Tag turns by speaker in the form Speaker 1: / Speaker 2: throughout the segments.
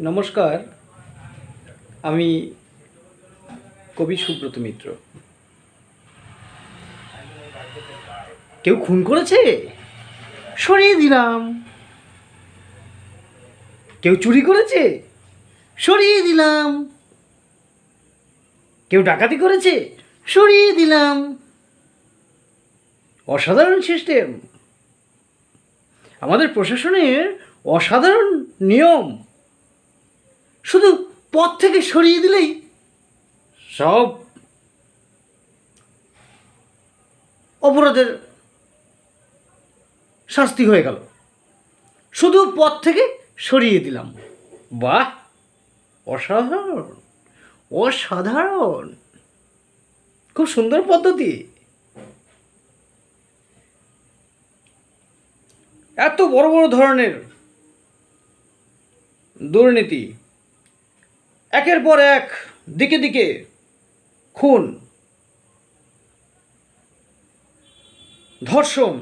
Speaker 1: নমস্কার, আমি কবি সুব্রত মিত্র। কেউ খুন করেছে? সরিয়ে দিলাম। কেউ চুরি করেছে? সরিয়ে দিলাম। কেউ ডাকাতি করেছে? সরিয়ে দিলাম। অসাধারণ সিস্টেম আমাদের প্রশাসনের অসাধারণ নিয়ম। শুধু পথ থেকে সরিয়ে দিলেই সব অপরাধের শাস্তি হয়ে গেল। শুধু পথ থেকে সরিয়ে দিলাম। বাহ! অসাধারণ। অসাধারণ। খুব সুন্দর পদ্ধতি। এত বড় বড় ধরনের দুর্নীতি। একের পর এক, দিকে দিকে, খুন। ধর্ষণ।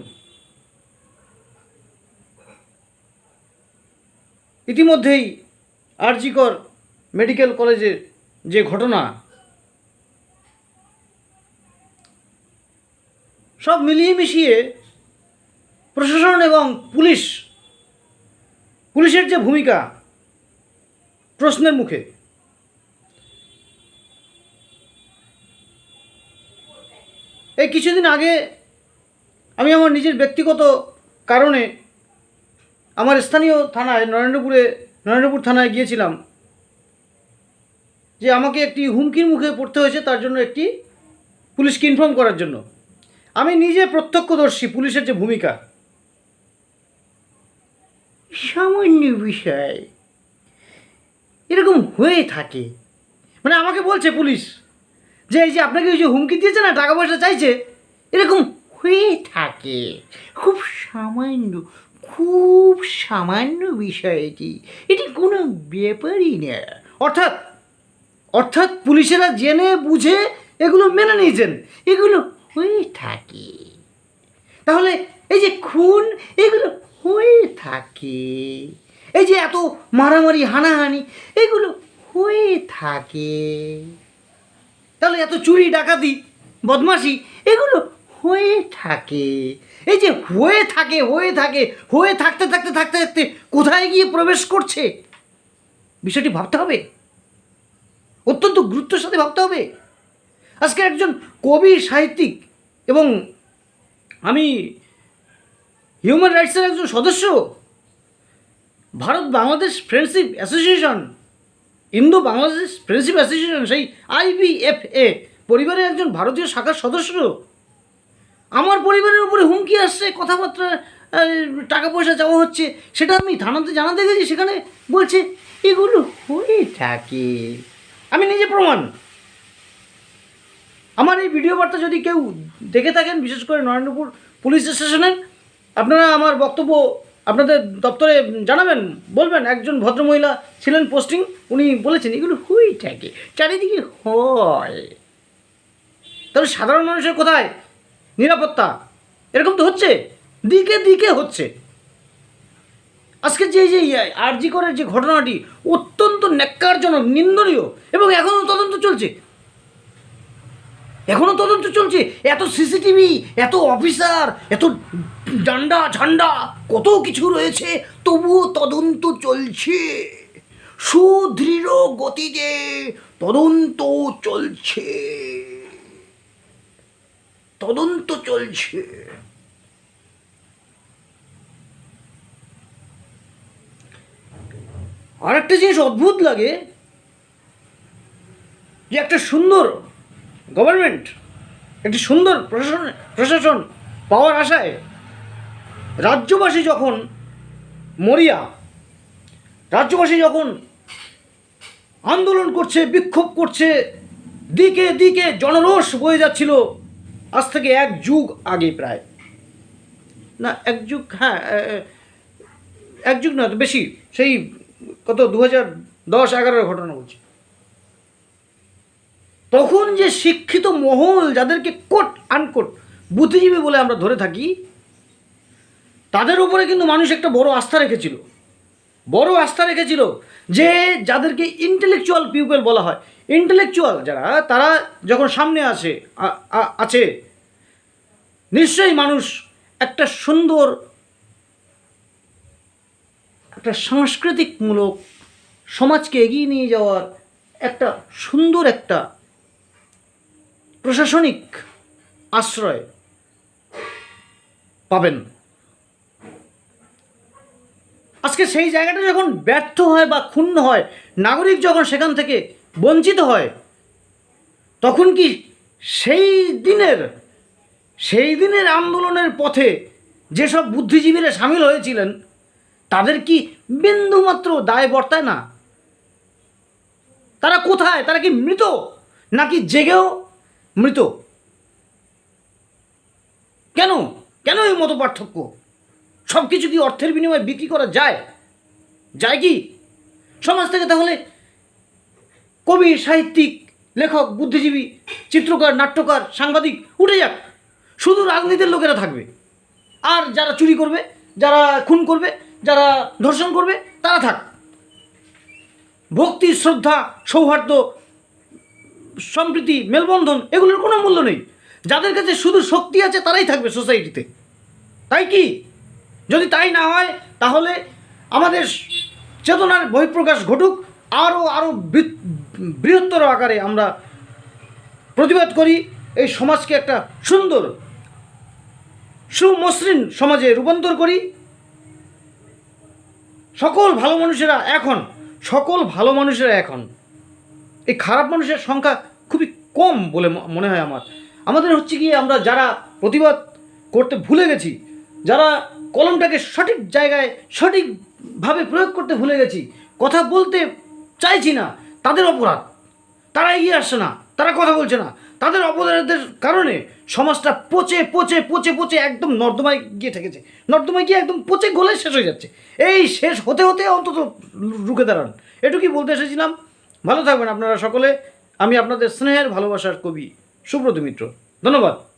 Speaker 1: ইতিমধ্যেই আরজিকর মেডিকেল কলেজের যে ঘটনা, সব মিলিয়ে মিশিয়ে প্রশাসন এবং পুলিশ, পুলিশের যে ভূমিকা, প্রশ্নের মুখে। এই কিছুদিন আগে আমি আমার নিজের ব্যক্তিগত কারণে আমার স্থানীয় থানায়, নরেন্দ্রপুরে, নরেন্দ্রপুর থানায় গিয়েছিলাম। যে আমাকে একটি হুমকির মুখে পড়তে হয়েছে তার জন্য একটি পুলিশকে ইনফর্ম করার জন্য। আমি নিজে প্রত্যক্ষদর্শী পুলিশের যে ভূমিকা। সামান্য বিষয়। এরকম হয়ে থাকে। মানে আমাকে বলছে পুলিশ যে এই যে আপনাকে ওই যে হুমকি দিয়েছে না, টাকা পয়সা চাইছে, এরকম হয়ে থাকে। খুব সামান্য খুব সামান্য বিষয় এটি এটি কোনো ব্যাপারই না। অর্থাৎ অর্থাৎ পুলিশেরা জেনে বুঝে এগুলো মেনে নিয়েছেন। এগুলো হয়ে থাকে। তাহলে এই যে খুন, এগুলো হয়ে থাকে। এই যে এত মারামারি, হানাহানি, এগুলো হয়ে থাকে। তাহলে এত চুরি, ডাকাতি, বদমাশি, এগুলো হয়ে থাকে। এই যে হয়ে থাকে হয়ে থাকে, হয়ে থাকতে থাকতে থাকতে থাকতে কোথায় গিয়ে প্রবেশ করছে? বিষয়টি ভাবতে হবে। অত্যন্ত গুরুত্বের সাথে ভাবতে হবে। আজকে একজন কবি, সাহিত্যিক এবং আমি হিউম্যান রাইটসের একজন সদস্য Bharat Bangladesh friendship association Indo Bangladesh friendship association সেই আইবিএফএ পরিবারের একজন ভারতীয় শাখার সদস্য। আমার পরিবারের উপরে হুমকি আসছে, কথাবার্তা টাকা পয়সা চাওয়া হচ্ছে, সেটা আমি থানাতে জানাতে গেছি, সেখানে বলছে, এগুলো হয়ে থাকে। আমি নিজে প্রমাণ। আমার এই ভিডিও বার্তা যদি কেউ দেখে থাকেন, বিশেষ করে নরেন্দ্রপুর পুলিশ স্টেশনের আপনারা আমার বক্তব্য আপনাদের দপ্তরে জানাবেন, বলবেন, একজন ভদ্রমহিলা ছিলেন পোস্টিং উনি বলেছেন, এগুলো হয়েই থাকে চারিদিকে হয়। তাহলে সাধারণ মানুষের কোথায়? নিরাপত্তা, এরকম তো হচ্ছে? দিকে দিকে হচ্ছে। আজকে যে যে আরজি করার যে ঘটনাটি অত্যন্ত ন্যাক্কারজনক, নিন্দনীয়, এবং এখনও তদন্ত চলছে। এখনও তদন্ত চলছে। এত সিসিটিভি, এত অফিসার, এত ডান্ডা ঝান্ডা, কত কিছু রয়েছে, তবুও তদন্ত চলছে। সুদৃঢ় গতিতে তদন্ত চলছে। তদন্ত চলছে। আর একটা জিনিস অদ্ভুত লাগে, যে একটা সুন্দর গভর্নমেন্ট একটি সুন্দর প্রশাসন প্রশাসন পাওয়ার আশায় রাজ্যবাসী যখন মরিয়া, রাজ্যবাসী যখন আন্দোলন করছে, বিক্ষোভ করছে, দিকে দিকে জনরোষ বয়ে যাচ্ছিল, আজ থেকে এক যুগ আগে প্রায়। না, এক যুগ হ্যাঁ এক যুগ না, বেশি, সেই কত দু হাজার দশ, এগারোর ঘটনা বলছি। তখন যে শিক্ষিত মহল, যাদেরকে কোট আনকোট বুদ্ধিজীবী বলে আমরা ধরে থাকি তাদের উপরে কিন্তু মানুষ একটা বড় আস্থা রেখেছিল। বড় আস্থা রেখেছিল যে যাদেরকে ইন্টেলেকচুয়াল পিপল বলা হয়। ইন্টেলেকচুয়াল যারা, তারা যখন সামনে আসে আছে, নিশ্চয়ই মানুষ একটা সুন্দর, একটা সাংস্কৃতিকমূলক সমাজকে এগিয়ে নিয়ে যাওয়ার একটা সুন্দর একটা প্রশাসনিক আশ্রয় পাবেন। আজকে সেই জায়গাটা যখন ব্যর্থ হয় বা ক্ষুণ্ণ হয়, নাগরিক যখন সেখান থেকে বঞ্চিত হয়, তখন কি সেই দিনের সেই দিনের আন্দোলনের পথে যেসব বুদ্ধিজীবীরা সামিল হয়েছিলেন, তাদের কি বিন্দুমাত্র দায় বর্তায় না? তারা কোথায়? তারা কি মৃত? নাকি জেগেও মৃত? কেন? কেন এই মতো পার্থক্য সব কিছু কি অর্থের বিনিময়ে বিক্রি করা যায়? যায় কি? সমাজ থেকে তাহলে কবি, সাহিত্যিক, লেখক, বুদ্ধিজীবী, চিত্রকার, নাট্যকার, সাংবাদিক উঠে যাক। শুধু রাজনীতির লোকেরা থাকবে। আর যারা চুরি করবে, যারা খুন করবে, যারা ধর্ষণ করবে, তারা থাক। ভক্তি, শ্রদ্ধা, সৌহার্দ্য, সম্প্রীতি, মেলবন্ধন এগুলোর কোনো মূল্য নেই। যাদের কাছে শুধু শক্তি আছে, তারাই থাকবে সোসাইটিতে তাই কি? যদি তাই না হয়, তাহলে আমাদের চেতনার বহিঃপ্রকাশ ঘটুক, আরও আরও বৃহত্তর আকারে আমরা প্রতিবাদ করি। এই সমাজকে একটা সুন্দর, সুমসৃণ সমাজে রূপান্তর করি। সকল ভালো মানুষেরা এখন, সকল ভালো মানুষেরা এখন, এই খারাপ মানুষের সংখ্যা খুবই কম বলে মনে হয় আমার। আমাদের হচ্ছে কি আমরা যারা প্রতিবাদ করতে ভুলে গেছি, যারা কলমটাকে সঠিক জায়গায় সঠিকভাবে প্রয়োগ করতে ভুলে গেছি। কথা বলতে চাইছি না। তাদের অপরাধ। তারা এগিয়ে আসছে না। তারা কথা বলছে না। তাদের অপরাধের কারণে সমাজটা পচে পচে পচে পচে একদম নর্দমায় গিয়ে ঠেকেছে। নর্দমায় গিয়ে একদম পচে গলে শেষ হয়ে যাচ্ছে। এই শেষ হতে হতে অন্তত রুখে দাঁড়ান। এটুকুই বলতে এসেছিলাম। ভালো থাকবেন আপনারা সকলে। আমি আপনাদের স্নেহের ভালোবাসার কবি সুব্রত মিত্র। ধন্যবাদ।